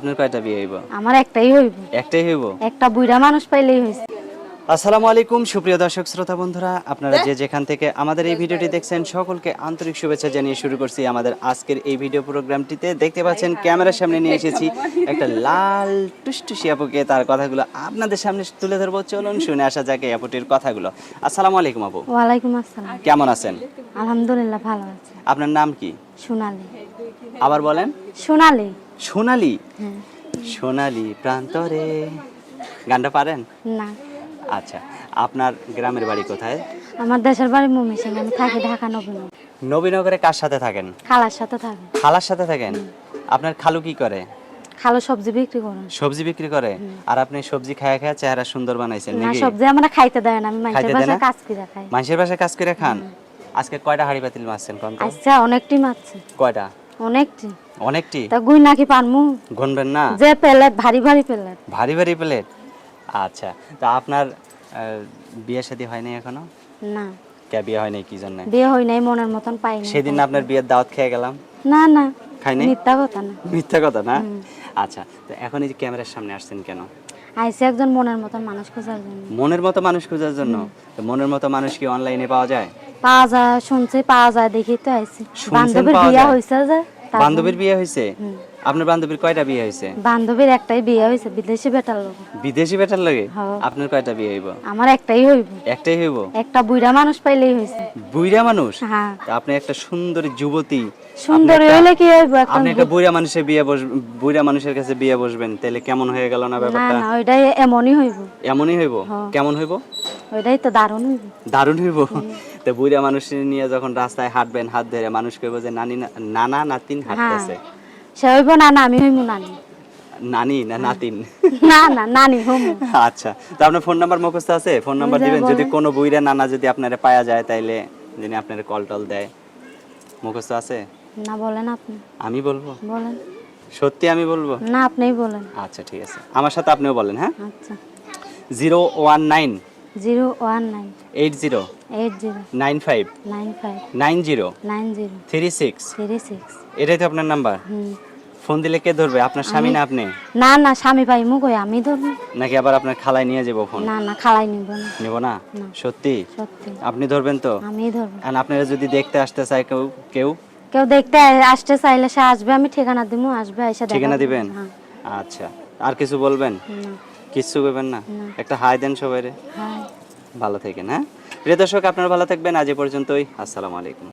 আপনার কয়টা বিয়ে হইব? আমার একটাই হইব। একটাই হইব? একটা বুড়া মানুষ পাইলেই হয়েছে। আসসালামু আলাইকুম সুপ্রিয় দর্শক শ্রোতা বন্ধুরা আপনারা যে যেখান থেকে আমাদের এই ভিডিওটি দেখছেন সকলকে আন্তরিক শুভেচ্ছা জানিয়ে শুরু করছি আমাদের আজকের এই ভিডিও প্রোগ্রামটিতে। দেখতে পাচ্ছেন ক্যামেরার সামনে নিয়ে এসেছি একটা লাল টুসটুসি আপুকে। তার কথাগুলো আপনাদের সামনে তুলে ধরবো। চলুন শুনে আসা যাক এই আপুটির কথাগুলো। আসসালামু আলাইকুম আপু। ওয়ালাইকুম আসসালাম। কেমন আছেন? আলহামদুলিল্লাহ ভালো আছে। আপনার নাম কি? সোনালি। আবার বলেন? সোনালি। সোনালি? হ্যাঁ। সোনালি প্রান্তরে। গানটা পারেন? না। আচ্ছা আপনার গ্রামের বাড়ি কোথায়? আমার দেশের বাড়ি মমিসিং আমি থাকি ঢাকা নবীন নবীনগরে কার সাথে থাকেন? খালার সাথে থাকি। খালার সাথে থাকেন? আপনার খালু কি করে? খালো সবজি বিক্রি করেন সবজি বিক্রি করে? আর আপনি সবজি খায়া খায়া চেহারা সুন্দর বানাইছেন না সবজি আমরা খাইতে দেয় না আমি মানুষের বাসায় কাজ করে খাই। মানুষের বাসায় কাজ করে খান? আজকে কয়টা হাড়ি পাতিল মারছেন কোন? আচ্ছা অনেকটি মারছে। কয়টা? অনেকটি। অনেকটি? তা গুই নাকি পানমু? গুনবেন না? যে প্লেট ভারী ভারী প্লেট। ভারী ভারী প্লেট? আচ্ছা তা আপনার বিয়ে শাদী হয়নি এখনও? না। কে বিয়ে হয়নি কি জন্য? বিয়ে হই নাই মনের মতন পাই না সেদিন আপনার বিয়ের দাওয়াত খেয়ে গেলাম। না না। খাইনি মিথ্যা কথা না। মিথ্যা কথা না? আচ্ছা তো এখন এই যে ক্যামেরার সামনে আসছেন কেন? আইসি একজন মনের মতন মানুষ খোঁজার জন্য। মনের মতো মানুষ খোঁজার জন্য? তো মনের মতো মানুষ কি অনলাইনে পাওয়া যায়? পাওয়া যায় শুনছি পাওয়া যায় দেখি তো বান্ধবীর বিয়ে যে বান্ধবীর বিয়ে আপনার বান্ধবীর কয়টা বিয়ে বান্ধবীর একটাই বিয়ে বিদেশি বেটার বিদেশি বেটার লাগে? হ্যাঁ। আপনার কয়টা বিয়ে হইব? আমার একটাই হইব। একটাই হইব? একটা মানুষ পাইলেই মানুষ? হ্যাঁ। আপনি একটা সুন্দরী যুবতী। সুন্দরী হইলে কি হইব এখন আপনি একটা বুইরা মানুষের বিয়ে বস বুইরা মানুষের কাছে বিয়ে বসবেন তাহলে কেমন হয়ে গেল না না ব্যাপারটা? না ওইটাই এমনই হইব। এমনই হইব? হ্যাঁ। কেমন হইব? ওইটাই তো দারুণ হইব। দারুণ হইব? তো বুইরা মানুষ নিয়ে যখন রাস্তায় হাঁটবেন হাত ধরে মানুষ কইব যে নানি নানা নাতিন হাঁটতেছে। সে হইব না না আমি হইব নানি। নানি না নাতিন? না না নানি হইব আচ্ছা তো আপনার ফোন নাম্বার মুখস্থ আছে? ফোন নাম্বার দিবেন যদি কোনো বুইরা নানা যদি আপনারে পাওয়া যায় তাইলে যিনি আপনার কল টল দেয়। মুখস্থ আছে? না বলেন আপনি। আমি বলব? বলেন। সত্যি আমি বলব? না আপনিই বলেন। আচ্ছা ঠিক আছে। আমার সাথে আপনিও বলেন হ্যাঁ? আচ্ছা। Zero one nine zero one nine. Eight zero. Eight zero. Nine five. Nine five. Nine zero. Nine zero. Three six. Three six. এটাই তো আপনার নাম্বার। ফোন দিলে কে ধরবে? আপনার স্বামী না আপনি? না না স্বামী পাই মুখ আমি ধরবো। নাকি আবার আপনার খালায় নিয়ে যাব ফোন? না না খালাই নিব না। নেব না? না। সত্যি? সত্যি। আপনি ধরবেন তো? আমি ধরবো। আর আপনারা যদি দেখতে আসতে চায় কেউ কেউ? কেউ দেখতে আসতে চাইলে সে আসবে আমি ঠিকানা দিব আসবে এসে ঠিকানা দিবেন? হ্যাঁ। আচ্ছা। আর কিছু বলবেন? না। কিচ্ছু করবেন না। একটা হাই দেন সবাই রে ভালো থাকেন হ্যাঁ? প্রিয় দর্শক আপনারা ভালো থাকবেন। আজ এ পর্যন্তই। আসসালামু আলাইকুম।